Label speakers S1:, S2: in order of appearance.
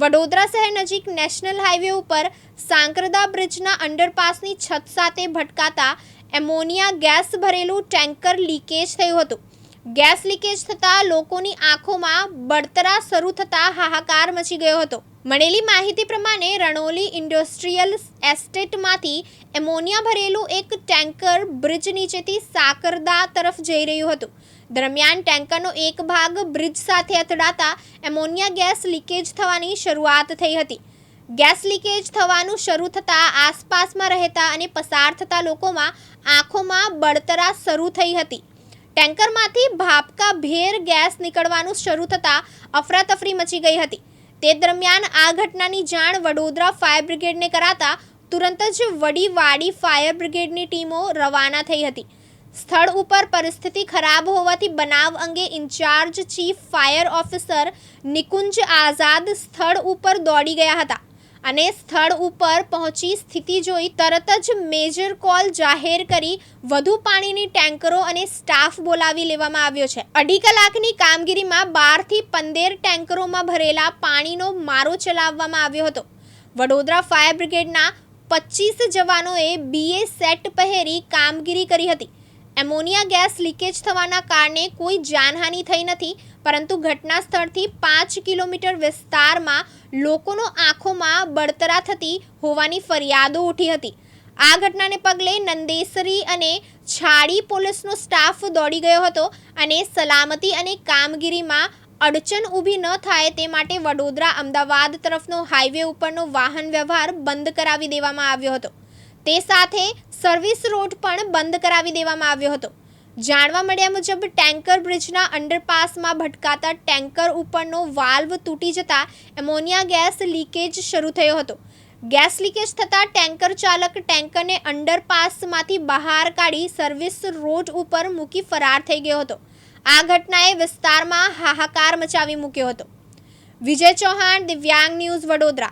S1: વડોદરા શહેર નજીક national highway ઉપર સાંકરદા બ્રિજના અંડરપાસની છત સાથે ભટકાતા એમોનિયા ગેસ ભરેલું ટેન્કર લીકેજ થયું હતું. ગેસ લીકેજ થતાં લોકોની આંખોમાં બળતરા શરૂ થતાં હાહાકાર મચી ગયો હતો. મળેલી માહિતી પ્રમાણે રણોલી ઇન્ડસ્ટ્રીયલ એસ્ટેટમાંથી એમોનિયા ભરેલું એક ટેન્કર બ્રિજ નીચેથી સાકરદા તરફ જઈ રહ્યું હતું. દરમિયાન ટેન્કરનો એક ભાગ બ્રિજ સાથે અથડાતા એમોનિયા ગેસ લીકેજ થવાની શરૂઆત થઈ હતી. ગેસ લીકેજ થવાનું શરૂ થતાં આસપાસમાં રહેતા અને પસાર થતા લોકોમાં આંખોમાં બળતરા શરૂ થઈ હતી. ટેન્કરમાંથી ભાપકા ભેર ગેસ નીકળવાનું શરૂ થતાં અફરાતફરી મચી ગઈ હતી. તે દરમિયાન આ ઘટનાની જાણ વડોદરા ફાયર બ્રિગેડને કરાતા તુરંત જ વડી વાડી ફાયર બ્રિગેડની ટીમો રવાના થઈ હતી. સ્થળ ઉપર પરિસ્થિતિ ખરાબ હોવાથી બનાવ અંગે in-charge chief fire officer Nikunj Azad સ્થળ ઉપર દોડી ગયા હતા અને સ્થળ ઉપર પહોંચી સ્થિતિ જોઈ તરત જ મેજર કોલ જાહેર કરી વધુ પાણીની ટેન્કરો અને સ્ટાફ બોલાવી લેવામાં આવ્યો છે. અઢી કલાકની કામગીરીમાં બારથી પંદર ટેન્કરોમાં ભરેલા પાણીનો મારો ચલાવવામાં આવ્યો હતો. વડોદરા ફાયર બ્રિગેડના પચીસ જવાનોએ બીએ સેટ પહેરી કામગીરી કરી હતી. એમોનિયા ગેસ લીકેજ થવાના કારણે કોઈ જાનહાનિ થઈ નથી, પરંતુ ઘટના સ્થળથી પાંચ કિલોમીટર વિસ્તારમાં લોકોનો આંખોમાં બળતરા થતી હોવાની ફરિયાદો ઉઠી હતી. આ ઘટનાને પગલે નંદેસરી અને છાડી પોલીસનો સ્ટાફ દોડી ગયો હતો અને સલામતી અને કામગીરીમાં અડચણ ઊભી ન થાય તે માટે વડોદરા અમદાવાદ તરફનો હાઈવે ઉપરનો વાહન વ્યવહાર બંધ કરાવી દેવામાં આવ્યો હતો. તે સાથે સર્વિસ રોડ પણ બંધ કરાવી દેવામાં આવ્યો હતો. જાણવા મળ્યા મુજબ ટેન્કર બ્રિજના અંડરપાસમાં ભટકાતા ટેન્કર ઉપરનો વાલ્વ તૂટી જતા એમોનિયા ગેસ લીકેજ શરૂ થયો હતો. ગેસ લીકેજ થતાં ટેન્કર ચાલક ટેન્કરને અંડરપાસમાંથી બહાર કાઢી સર્વિસ રોડ ઉપર મૂકી ફરાર થઈ ગયો હતો. આ ઘટનાએ વિસ્તારમાં હાહાકાર મચાવી મૂક્યો હતો. વિજય ચૌહાણ, દિવ્યાંગ ન્યૂઝ વડોદરા.